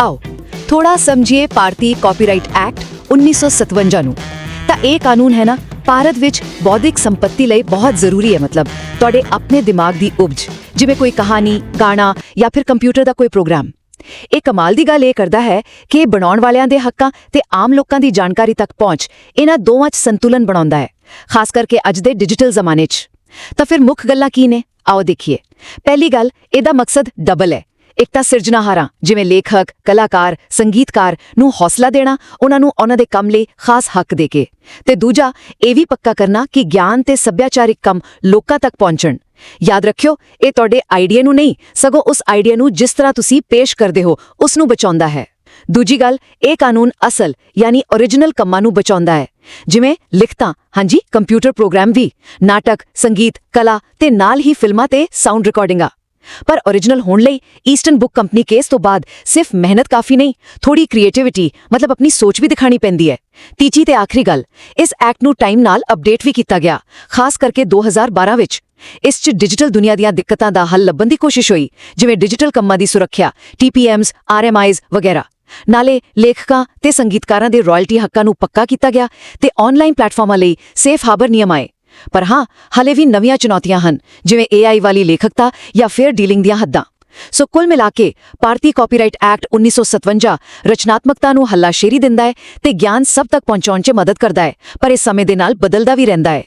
ਆਓ ਥੋੜਾ ਸਮਝੀਏ ਭਾਰਤੀ ਕਾਪੀਰਾਈਟ ਐਕਟ 1957 ਨੂੰ। ਤਾਂ ਇਹ ਕਾਨੂੰਨ ਹੈ ਨਾ, ਭਾਰਤ ਵਿੱਚ ਬੌਧਿਕ ਸੰਪਤੀ ਲਈ ਬਹੁਤ ਜ਼ਰੂਰੀ ਹੈ ਮਤਲਬ। ਤੁਹਾਡੇ ਆਪਣੇ ਦਿਮਾਗ ਦੀ ਉਪਜ ਜਿਵੇਂ ਕੋਈ ਕਹਾਣੀ, ਗਾਣਾ ਜਾਂ ਫਿਰ ਕੰਪਿਊਟਰ ਦਾ ਕੋਈ ਪ੍ਰੋਗਰਾਮ ਇਹ ਕਮਾਲ ਦੀ ਗੱਲ ਇਹ ਕਰਦਾ ਹੈ ਕਿ ਇਹ ਬਣਾਉਣ ਵਾਲਿਆਂ ਦੇ ਹੱਕਾਂ ਤੇ ਆਮ ਲੋਕਾਂ ਦੀ ਜਾਣਕਾਰੀ ਤੱਕ ਪਹੁੰਚ, ਇਹਨਾਂ ਦੋਵਾਂ 'ਚ ਸੰਤੁਲਨ ਬਣਾਉਂਦਾ ਹੈ, ਖਾਸ ਕਰਕੇ ਅੱਜ ਦੇ ਡਿਜੀਟਲ ਜ਼ਮਾਨੇ 'ਚ। ਤਾਂ ਫਿਰ ਮੁੱਖ ਗੱਲਾਂ ਕੀ ਨੇ? ਆਓ ਦੇਖੀਏ। ਪਹਿਲੀ ਗੱਲ, ਇਹਦਾ ਮਕਸਦ ਡਬਲ ਹੈ। ਇੱਕ ਤਾਂ ਸਿਰਜਣਹਾਰਾਂ, ਜਿਵੇਂ ਲੇਖਕ, ਕਲਾਕਾਰ, ਸੰਗੀਤਕਾਰ ਨੂੰ ਹੌਸਲਾ ਦੇਣਾ, ਉਹਨਾਂ ਨੂੰ ਉਹਨਾਂ ਦੇ ਕੰਮ ਲਈ ਖਾਸ ਹੱਕ ਦੇ ਕੇ। ਤੇ ਦੂਜਾ, ਇਹ ਵੀ ਪੱਕਾ ਕਰਨਾ ਕਿ ਗਿਆਨ ਤੇ ਸੱਭਿਆਚਾਰਿਕ ਕੰਮ ਲੋਕਾਂ ਤੱਕ ਪਹੁੰਚਣ। ਯਾਦ ਰੱਖਿਓ, ਇਹ ਤੁਹਾਡੇ ਆਈਡੀਆ ਨੂੰ ਨਹੀਂ, ਸਗੋਂ ਉਸ ਆਈਡੀਆ ਨੂੰ ਜਿਸ ਤਰ੍ਹਾਂ ਤੁਸੀਂ ਪੇਸ਼ ਕਰਦੇ ਹੋ, ਉਸ ਨੂੰ ਬਚਾਉਂਦਾ ਹੈ। ਦੂਜੀ ਗੱਲ, ਇਹ ਕਾਨੂੰਨ ਅਸਲ, ਯਾਨੀ origignal ਕੰਮਾਂ ਨੂੰ ਬਚਾਉਂਦਾ ਹੈ। ਜਿਵੇਂ ਲਿਖਤਾਂ, ਹਾਂਜੀ ਕੰਪਿਊਟਰ ਪ੍ਰੋਗਰਾਮ ਵੀ, ਨਾਟਕ, ਸੰਗੀਤ, ਕਲਾ ਤੇ ਨਾਲ ਹੀ ਫਿਲਮਾਂ ਤੇ ਸਾਊਂਡ ਰਿਕਾਰਡਿੰਗਾਂ ਪਰ origignal ਹੋਣ ਲਈ ਈਸਟਰਨ ਬੁੱਕ ਕੰਪਨੀ ਕੇਸ ਤੋਂ ਬਾਅਦ ਸਿਰਫ ਮਿਹਨਤ ਕਾਫੀ ਨਹੀਂ ਥੋੜੀ ਕ੍ਰੀਏਟੀਵਿਟੀ ਮਤਲਬ ਆਪਣੀ ਸੋਚ ਵੀ ਦਿਖਾਣੀ ਪੈਂਦੀ ਹੈ। ਤੀਜੀ ਤੇ ਆਖਰੀ ਗੱਲ, ਇਸ ਐਕਟ ਨੂੰ ਟਾਈਮ ਨਾਲ ਅਪਡੇਟ ਵੀ ਕੀਤਾ ਗਿਆ, ਖਾਸ ਕਰਕੇ 2012 ਵਿੱਚ। ਇਸ 'ਚ ਡਿਜੀਟਲ ਦੁਨੀਆ ਦੀਆਂ ਦਿੱਕਤਾਂ ਦਾ ਹੱਲ ਲੱਭਣ ਦੀ ਕੋਸ਼ਿਸ਼ ਹੋਈ, ਜਿਵੇਂ ਡਿਜੀਟਲ ਕੰਮਾਂ ਦੀ ਸੁਰੱਖਿਆ ਟੀਪੀਐਮਸ ਆਰਐਮਆਈਜ਼ ਵਗੈਰਾ। ਨਾਲੇ ਲੇਖਕਾਂ ਤੇ ਸੰਗੀਤਕਾਰਾਂ ਦੇ ਰਾਇਲਟੀ ਹੱਕਾਂ ਨੂੰ ਪੱਕਾ ਕੀਤਾ ਗਿਆ ਤੇ ਆਨਲਾਈਨ ਪਲੇਟਫਾਰਮਾਂ ਲਈ ਸੇਫ ਹਾਰਬਰ ਨਿਯਮ ਆਏ। ਪਰ ਹਾਂ, ਹਲੇ ਵੀ ਨਵੀਆਂ ਚੁਣੌਤੀਆਂ ਹਨ, ਜਿਵੇਂ ਏਆਈ ਵਾਲੀ ਲੇਖਕਤਾ ਜਾਂ ਫੇਅਰ ਡੀਲਿੰਗ ਦੀਆਂ ਹੱਦਾਂ। ਸੋ ਕੁੱਲ ਮਿਲਾ ਕੇ ਭਾਰਤੀ ਕਾਪੀਰਾਈਟ ਐਕਟ 1957 ਰਚਨਾਤਮਕਤਾ ਨੂੰ ਹੱਲਾਸ਼ੇਰੀ ਦਿੰਦਾ ਹੈ ਤੇ ਗਿਆਨ ਸਭ ਤੱਕ ਪਹੁੰਚਾਉਣ 'ਚ ਮਦਦ ਕਰਦਾ ਹੈ, ਪਰ ਇਹ ਸਮੇਂ ਦੇ ਨਾਲ ਬਦਲਦਾ ਵੀ ਰਹਿੰਦਾ ਹੈ।